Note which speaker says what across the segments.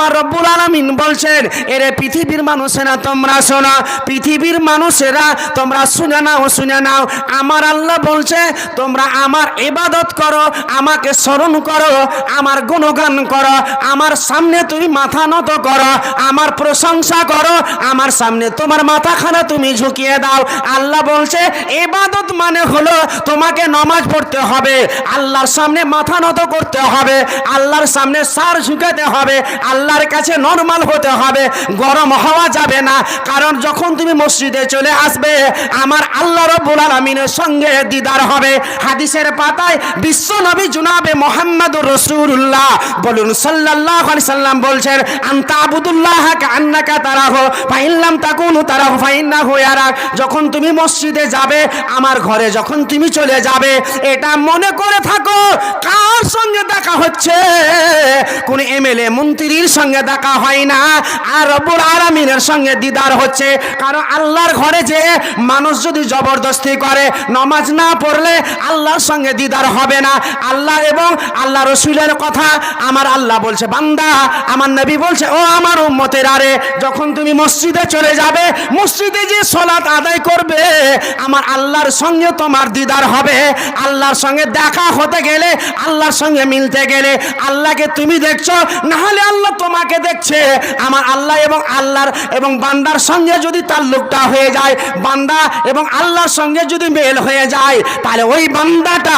Speaker 1: আমার রব্বুল আলামিন বলছেন, এরে পৃথিবীর মানুষেরা, তোমরা শোনো, পৃথিবীর মানুষেরা, তোমরা শুনে নাও শুনে নাও। আমার আল্লাহ বলছে, তোমরা আমার ইবাদত করো, আমাকে স্মরণ করো, আমার গুণগান করো, আমার সামনে তুমি মাথা নত করো, আমার প্রশংসা করো, আমার সামনে তোমার মাথাখানা তুমি ঝুঁকিয়ে দাও। আল্লাহ বলছে, ইবাদত মানে হলো তোমাকে নমাজ পড়তে হবে, আল্লাহর সামনে মাথা নত করতে হবে, আল্লাহর সামনে সার ঝুঁকাতে হবে আল্লাহর কাছে নর্মাল হতে হবে, গরম হওয়া যাবে না। কারণ যখন তুমি মসজিদে চলে আসবে, আমার আল্লাহ রব্বুল আলমিনের সঙ্গে দিদার হবে। হাদিসের পাতায় বিশ্ব নবী জুনাবে মোহাম্মদুর রসুল্লাহ বলুন আলাইহি সাল্লাম বলছেন, আনতা আবুদুল্লাহ আন্নাকা তারাহ ফাইল্লাম তাকুনু তারাহ, ফাইন্নাহু ইয়ারাক যখন তুমি মসজিদে যাবে, আমার ঘরে যখন তুমি চলে যাবে, এটা মনে করে থাকো, কার সঙ্গে দেখা হচ্ছে? কোন এমএলএ, মন্ত্রীর সঙ্গে দেখা হয় না। আর রব্বুল আলামিনের সঙ্গে দিদার হচ্ছে। কারণ আল্লাহর ঘরে যে মানুষ যদি জবরদস্তি করে, নমাজ না পড়লে আল্লাহর সঙ্গে দিদার হবে না। আল্লাহ এবং আল্লাহ রসুলের কথা আমার আল্লাহ বলছে, বান্দা, আমার নবী বলছে, ও আমার উম্মতের আরে, যখন তুমি মসজিদে চলে যাবে, মসজিদে যে সলাৎ আদায় করবে, আমার আল্লাহর সঙ্গে তোমার দিদার হবে। আল্লাহর সঙ্গে দেখা হতে গেলে, আল্লাহর সঙ্গে মিলতে গেলে, আল্লাহকে তুমি দেখছ, না হলে আল্লাহ তোমাকে দেখছে, আমার আল্লাহ এবং আল্লাহর এবং বান্দার সঙ্গে যদি তার লোকটা হয়ে যায়, বান্দা এবং আল্লাহর সঙ্গে যদি মেল হয়ে যায়, তাহলে ওই বান্দাটা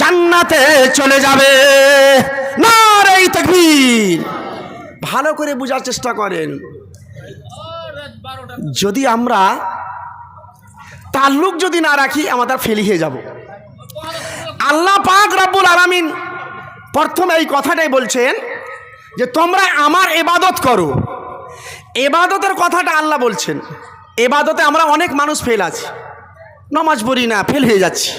Speaker 1: জান্নাতে চলে যাবে। না ভালো করে বোঝার চেষ্টা করেন। যদি আমরা তাল্লুক যদি না রাখি আমাদের ফেলি হয়ে যাব। আল্লাহ পাক রব্বুল আলামিন প্রথম এই কথাটাই বলছেন যে তোমরা আমার এবাদত করো। এবাদতের কথাটা আল্লাহ বলছেন। এবাদতে আমরা অনেক মানুষ ফেল আছি। নমাজ পড়ি না ফেল হয়ে যাচ্ছি।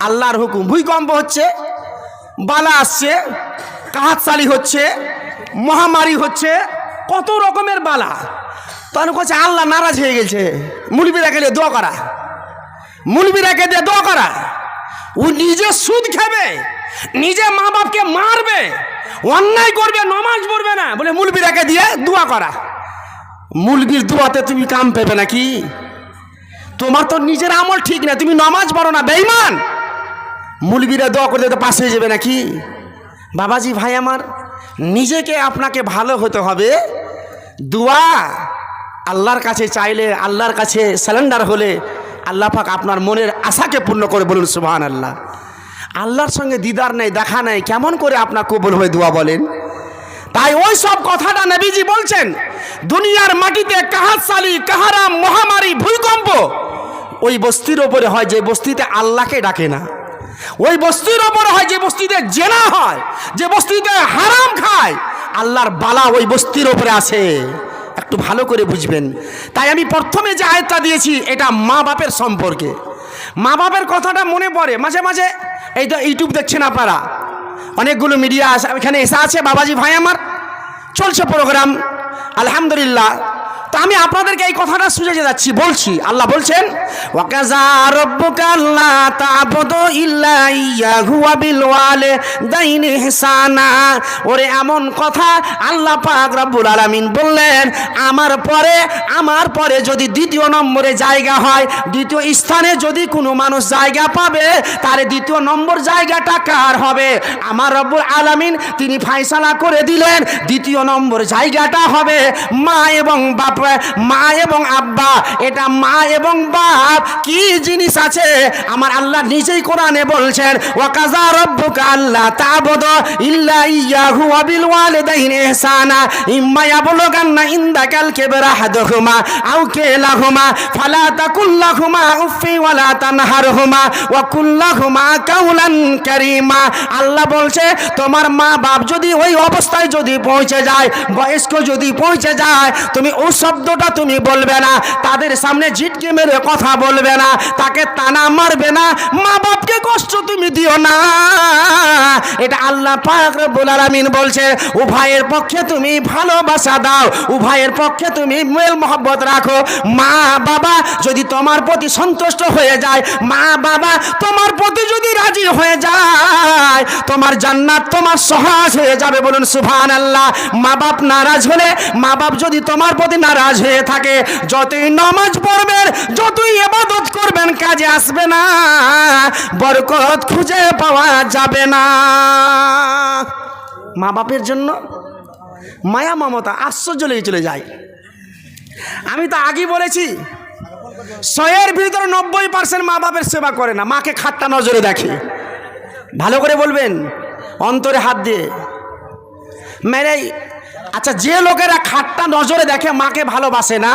Speaker 1: আল্লাহর হুকুম। ভূমিকম্প হচ্ছে, বালা আসছে, কাহাতশালি হচ্ছে, মহামারী হচ্ছে, কত রকমের বালা। তখন করছে আল্লাহ নারাজ হয়ে গেছে। মুলবিরাকে দিয়ে দোয়া করা। মুলবিরাকে দিয়ে দোয়া করা। ও নিজে সুদ খাবে। নিজে মা বাপকে মারবে, অন্যায় করবে, নমাজ পড়বে না বলে মুলবিরাকে দিয়ে দোয়া করা। মুলবির দোয়াতে তুমি কাম পেবে নাকি? তোমার তো নিজের আমল ঠিক না, তুমি নমাজ পড়ো না বেইমান মুলবিরা দোয়া করতে তো পাশে যাবে নাকি? বাবাজি, ভাই আমার, নিজেকে আপনাকে ভালো হতে হবে। দোয়া আল্লাহর কাছে চাইলে আল্লাহর কাছে স্যালেন্ডার হলে আল্লাহ পাক আপনার মনের আশাকে পূর্ণ করে বলুন সুবাহান আল্লাহ আল্লাহর সঙ্গে দিদার নেই, দেখা নেই, কেমন করে আপনার কবুল হয়ে দোয়া বলেন? তাই ওই সব কথাটা নবীজি বলছেন, দুনিয়ার মাটিতে কাহাতশালি কাহারাম মহামারী, ভূমিকম্প, ওই বস্তির ওপরে হয় যে বস্তিতে আল্লাহকে ডাকে না। ওই বস্তির ওপরে হয় যে বস্তিতে জেনা হয়, যে বস্তিতে হারাম খায়, আল্লাহর বালা ওই বস্তির ওপরে আসে একটু ভালো করে বুঝবেন। তাই আমি প্রথমে যে আয়তা দিয়েছি, এটা মা বাপের সম্পর্কে। মা বাপের কথাটা মনে পড়ে। মাঝে মাঝে এই তো ইউটিউব দেখছে না আপনারা। অনেকগুলো মিডিয়া এখানে এসে আছে, বাবাজি ভাই আমার। চলছে প্রোগ্রাম আলহামদুলিল্লাহ। তো আমি আপনাদেরকে এই কথাটা সুঝে যাচ্ছি, বলছি। আল্লাহ বলছেন, ওয়াকাজা রব্বুকা আল্লাহ তা'বুদু ইল্লা ইয়াহু বিল ওয়ালিদাইনি ইহসানা। ওরে, এমন কথা আল্লাহ পাক রব্বুল আলামিন বললেন, আমার পরে আমার পরে যদি দ্বিতীয় নম্বরে জায়গা হয়, দ্বিতীয় স্থানে যদি কোনো মানুষ জায়গা পাবে, তাহলে দ্বিতীয় নম্বর জায়গাটা কার হবে? আমার রব্বুল আলামিন, তিনি ফায়সালা করে দিলেন, দ্বিতীয় নম্বর জায়গাটা হবে মা এবং বাপ মা এবং আব্বা, এটা মা এবং বাপ, কি জিনিস আছে? আমার আল্লাহ নিজেই কোরআনে বলছেন আল্লাহ আল্লাহ বলছে, তোমার মা বাপ যদি ওই অবস্থায় যদি পৌঁছে যায়, বয়স্ক যদি পৌঁছে যায়, তুমি ওই শব্দটা তুমি বলবে না, তাদের সামনে ঝিটকে মেরে কথা বলবে না, তাকে তানা মারবে না, মা বাপকে কষ্ট তুমি দিও না। এটা আল্লাহ রব্বুল আলামিন বলছে, উভয়ের পক্ষে তুমি ভালোবাসা দাও, উভয়ের পক্ষে তুমি মেল মহব্বত রাখো। মা বাবা যদি তোমার প্রতি সন্তুষ্ট হয়ে যায়, মা বাবা তোমার প্রতি যদি রাজি হয়ে যায়, তোমার জান্নাত তোমার সহজ হয়ে যাবে বলুন সুভান আল্লাহ মা বাপ নারাজ হলে, মা বাপ যদি তোমার প্রতি নারাজ হয়ে থাকে, যতই নামাজ পড়বেন, যতই এবাদত করবেন, কাজে আসবে না, বরকত খুঁজে পাওয়া যাবে না। মা বাপের জন্য মায়া, মমতা আশ্চর্য লেগে চলে যায়। আমি তো আগেই বলেছি শয়ের ভিতরে নব্বই পার্সেন্ট মা বাপের সেবা করে না, মাকে খাট্টা নজরে দেখে। ভালো করে বলবেন, অন্তরে হাত দিয়ে। মেরে আচ্ছা যে লোকেরা খাট্টা নজরে দেখে মাকে ভালোবাসে না,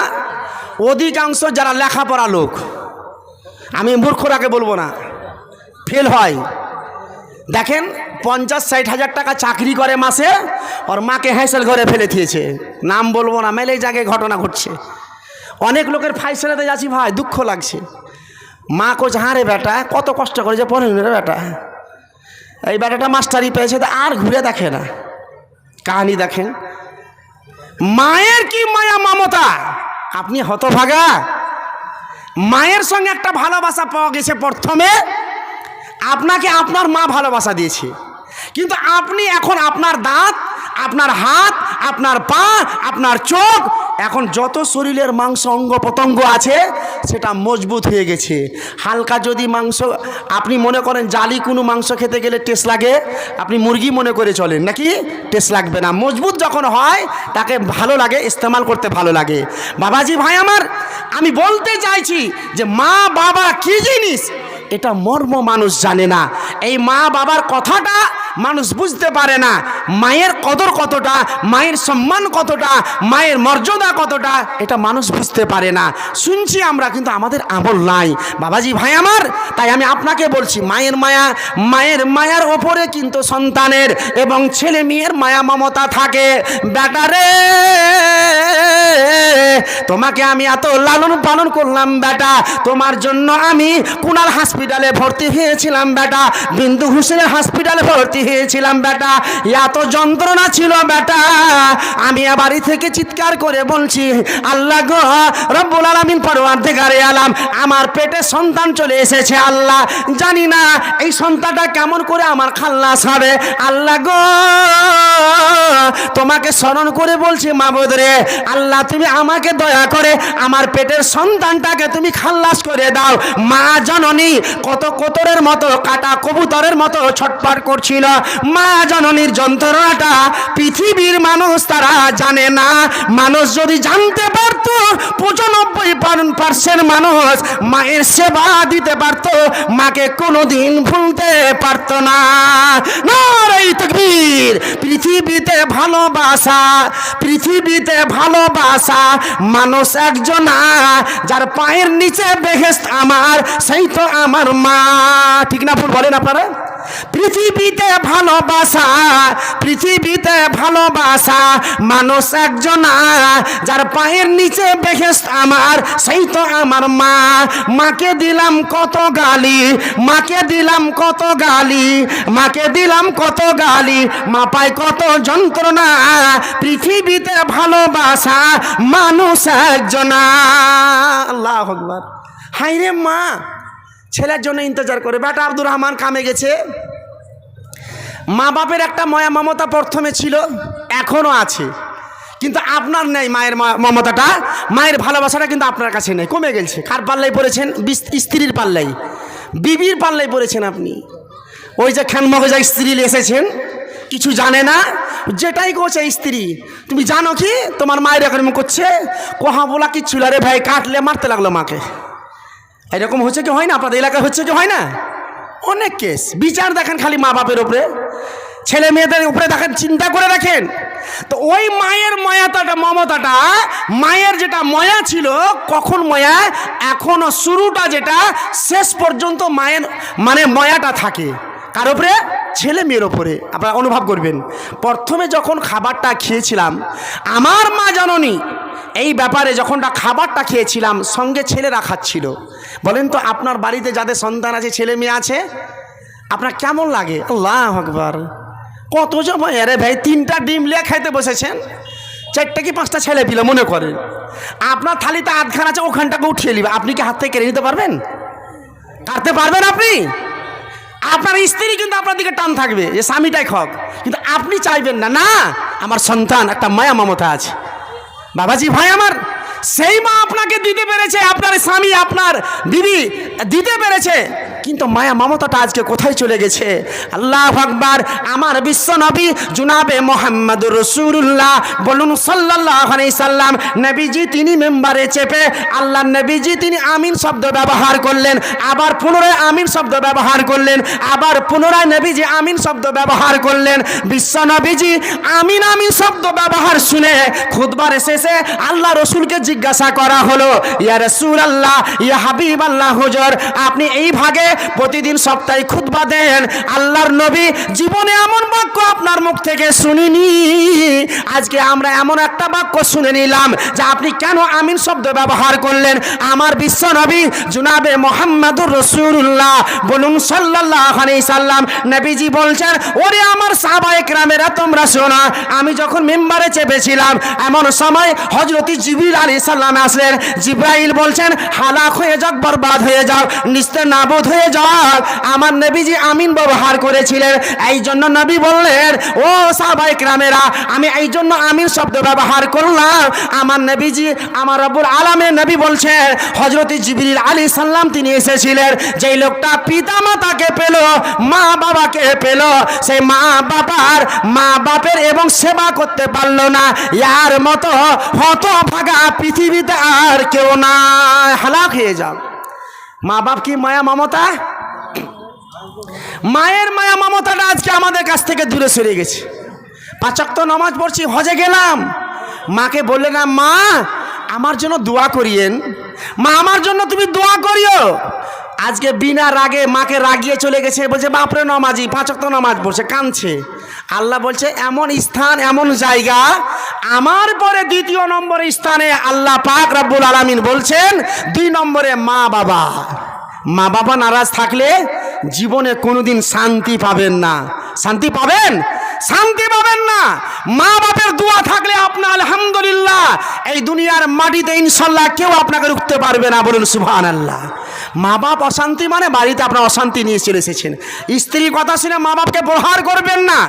Speaker 1: অধিকাংশ যারা লেখাপড়া লোক, আমি মূর্খরাকে বলব না, ফেল হয়। দেখেন, পঞ্চাশ, ষাট হাজার টাকা চাকরি করে মাসে, ওর মাকে হ্যাঁসেল ঘরে ফেলে দিয়েছে। নাম বলব না মেলে জায়গায় ঘটনা ঘটছে। অনেক লোকের ফাইসলাতে যাচ্ছি, ভাই, দুঃখ লাগছে। মা কোচ হ্যাঁ রে বেটা, কত কষ্ট করেছে পড়ে রে বেটা। এই বেটাটা মাস্টারি পেয়েছে, তো আর ঘুরে দেখে না। কাহানি দেখেন? মায়ের কি মায়া মমতা? আপনি হতভাগা। মায়ের সঙ্গে একটা ভালোবাসা পাওয়া গেছে প্রথমে। আপনাকে আপনার মা ভালোবাসা দিয়েছে। কিন্তু আপনি এখন আপনার দাঁত, আপনার হাত, আপনার পা, আপনার চোখ এখন যত শরীরের মাংস অঙ্গ প্রত্যঙ্গ আছে, সেটা মজবুত হয়ে গেছে। হালকা যদি মাংস, আপনি মনে করেন জালি কোনো মাংস খেতে গেলে টেস্ট লাগে, আপনি মুরগি মনে করে চলেন, নাকি? টেস্ট লাগবে না। মজবুত যখন হয়, তাকে ভালো লাগে, ইস্তেমাল করতে ভালো লাগে। বাবাজি ভাই আমার, আমি বলতে চাইছি যে মা বাবা কি জিনিস? এটা মর্ম মানুষ জানে না। এই মা বাবার কথাটা মানুষ বুঝতে পারে না মায়ের কদর কতটা, মায়ের সম্মান কতটা, মায়ের মর্যাদা কতটা, এটা মানুষ বুঝতে পারে না। শুনছি আমরা, কিন্তু আমাদের আমল নাই। বাবাজি, ভাই আমার, তাই আমি আপনাকে বলছি, মায়ের মায়া, মায়ের মায়ার ওপরে কিন্তু সন্তানের এবং ছেলে মেয়ের মায়া মমতা থাকে। বেটারে তোমাকে আমি এত লালন পালন করলাম, বেটা। তোমার জন্য আমি কুনাল হসপিটালে ভর্তি হয়েছিলাম, বেটা। বিন্দু হুসেনের হসপিটালে ভর্তি হয়েছিলাম, বেটা। এত যন্ত্রণা ছিল, বেটা। আমি বাড়ি থেকে চিৎকার করে বলছি, আল্লাহ গো, রব্বুল আলামিন পরওয়ারদিগারে আলাম। আমার পেটে সন্তান চলে এসেছে, আল্লাহ। জানি না এই সন্তানটা কেমন করে আমার খাল্লাস হবে। আল্লাহ গো, তোমাকে স্মরণ করে বলছি, মাবুদ রে, আল্লাহ তুমি আমাকে দয়া করে আমার পেটের সন্তানটাকে তুমি খাল্লাস করে দাও। মা জননী, কত কোতরের মতো, কাটা কবুতরের মতো ছটপট করছিল। মা জননীর যন্ত্রণাটা পৃথিবীর মানুষ তারা জানে না। মানুষ যদি জানতে পারত, পঁচানব্বই পার্সেন্ট মানুষ মায়ের সেবা দিতে পারত, মাকে কোনোদিন ভুলতে পারত না। পৃথিবীতে ভালোবাসা পৃথিবীতে ভালোবাসা মানুষ একজন, যার পায়ের নিচে বেহেস্ত আমার, সেই তো আমার মা। ঠিক না ভুল বলেন আপনারা? পৃথিবীতে ভালোবাসা পৃথিবীতে ভালোবাসা, মানুষ একজন যার পায়ের নিচে বেহেস্ত আমার, সেই তো আমার মা। মাকে দিলাম কত গালি, মাকে দিলাম কত গালি, মাকে দিলাম কত গালি, মা পায় কত যন্ত্রণা। পৃথিবীতে ভালোবাসা মানুষ একজন আল্লাহ হাই রে মা ছেলের জন্য ইন্তজার করে। বেটা আব্দুর রহমান কামে গেছে। মা বাপের একটা ময়া মমতা প্রথমে ছিল, এখনও আছে। কিন্তু আপনার নেই মায়ের মমতাটা। মায়ের ভালোবাসাটা কিন্তু আপনার কাছে নেই। কমে গেছে। কার পাল্লাই পড়েছেন? স্ত্রীর পাল্লাই বিবির পাল্লাই পড়েছেন আপনি। ওই যে খান মগজা স্ত্রী এসেছেন, কিছু জানে না? যেটাই করছে স্ত্রী। তুমি জানো কি? তোমার মায়ের এরকম করছে। কোহা বলা কিচ্ছু না রে ভাই কাটলে মারতে লাগল মাকে। এরকম হচ্ছে কি হয় না? আপনাদের এলাকায় হচ্ছে কি হয় না? অনেক কেস বিচার দেখেন খালি মা বাপের উপরে। ছেলে মেয়েদের উপরে দেখেন, চিন্তা করে রাখেন তো ওই মায়ের মায়াতাটা, মমতাটা, মায়ের যেটা ময়া ছিল, কখন ময়া? এখনও শুরুটা যেটা, শেষ পর্যন্ত মায়ের মানে ময়াটা থাকে। কার ওপরে ছেলে মেয়ের ওপরে আপনারা অনুভব করবেন। প্রথমে যখন খাবারটা খেয়েছিলাম, আমার মা জননী, এই ব্যাপারে যখনটা খাবারটা খেয়েছিলাম, সঙ্গে ছেলেরা খাচ্ছিল। বলেন তো, আপনার বাড়িতে যাদের সন্তান আছে, ছেলে মেয়ে আছে, আপনার কেমন লাগে? আল্লাহ আকবার। কত সময় আরে ভাই, তিনটা ডিম লিয়ে খাইতে বসেছেন? চারটা কি পাঁচটা ছেলে পিলে, মনে করেন। আপনার থালিতে আধখান আছে, ওখানটাকে উঠিয়ে নিবে। আপনি কি হাত থেকে কেড়ে নিতে পারবেন? কাটতে পারবেন আপনি? আপনার স্ত্রী কিন্তু আপনার দিকে টান থাকবে, যে স্বামীটাই খক। কিন্তু আপনি চাইবেন না। না, আমার সন্তান, একটা মায়া মমতা আছে। বাবাজি, ভাই আমার, সেই মা আপনাকে দিতে পেরেছে। আপনার স্বামী, আপনার দিদি দিতে পেরেছে। কিন্তু মায়া মমতাটা আজকে কোথায় চলে গেছে? আল্লাহ আকবার। আমার বিশ্ব নবী জুনাবে মোহাম্মদ রসুল্লাহ বলুন সাল্লাহ সাল্লাম, নবীজি তিনি মেম্বারে চেপে আল্লাহ নবীজি তিনি আমিন শব্দ ব্যবহার করলেন, আবার পুনরায় আমিন শব্দ ব্যবহার করলেন, আবার পুনরায় নবীজি আমিন শব্দ ব্যবহার করলেন। বিশ্ব নবীজি আমিন আমিন শব্দ ব্যবহার শুনে খুদবার শেষে আল্লাহ রসুলকে জিজ্ঞাসা করা হলো, ইয়া রসুল আল্লাহ ইয়া হাবিব আল্লাহ হুজুর, আপনি এই ভাগে প্রতিদিন সপ্তাহে খুদবা দেন। আল্লাহর নবী জীবনে এমন বাক্য আপনার মুখ থেকে শুনিনি। আজকে আমরা এমন একটা বাক্য শুনে নিলাম যে আপনি কেন আমিন শব্দ ব্যবহার করলেন? আমার বিশ্ব নবী জুনাবে মোহাম্মদুর রসুল্লাহ বলুন সাল্লাহ সাল্লাম, নবীজি বলছেন, ওরে আমার সাহাবায়ে গ্রামেরা তোমরা শোনা, আমি যখন মেম্বারে চেপেছিলাম, এমন সময় হজরতি জিবির আলী সাল্লাম আসলেন। জিব্রাইল বলছেন, হালাক হয়ে যাক, বরবাদ হয়ে যাও নিস্তে নাবোধ হয়ে যাক আমার নবীজি আমিন ব্যবহার করেছিলেন। এই জন্য নবী বললেন, ও সাহাবায়ে গ্রামেরা আমি এই জন্য আমিন শব্দ ব্যবহার করলাম। আমার নবীজি, আমার রব্বুল আলমের নবী বলছেন হজরতি জিবরিল আলী সাল্লাম তিনি এসেছিলেন, যেই লোকটা পিতা মাতাকে পেল, মা বাবাকে পেল। সেই মা বাবার, মা বাপের এবং সেবা করতে পারল না। ইয়ার মতো হত ভাগা পৃথিবীতে আর কেউ না। হালাক হয়ে যাও মা বাপ কি মায়া মমতা? মায়ের মায়া মমতাটা আজকে আমাদের কাছ থেকে দূরে সরে গেছে। পাঁচক তো নামাজ পড়ছি, হজে গেলাম। মাকে বললে না, মা, আমার জন্য দোয়া করিয়েন। মা, আমার জন্য তুমি দোয়া করিও। আজকে বিনা রাগে মাকে রাগিয়ে চলে গেছে। বলছে, বাপরে নামাজি পাঁচক তো নামাজ পড়ছে, কাঁদছে। আল্লাহ বলছে, এমন স্থান, এমন জায়গা, আমার পরে দ্বিতীয় নম্বরে স্থানে আল্লাহ পাক রাব্বুল আলামিন বলছেন, দুই নম্বরে মা বাবা। মা বাবা নারাজ থাকলে জীবনে কোনোদিন শান্তি পাবেন না। শান্তি পাবেন? শান্তি পাবেন না। মা বাপের দোয়া থাকলে আপনার আলহামদুলিল্লাহ, এই দুনিয়ার মাটিতে ইনশাল্লাহ কেউ আপনাকে রুখতে পারবে না। বলুন সুবহান আল্লাহ মা বাপ অশান্তি মানে বাড়িতে আপনার অশান্তি নিয়ে চলে এসেছেন। স্ত্রী কথা শুনে মা বাপকে প্রহার করবেন না।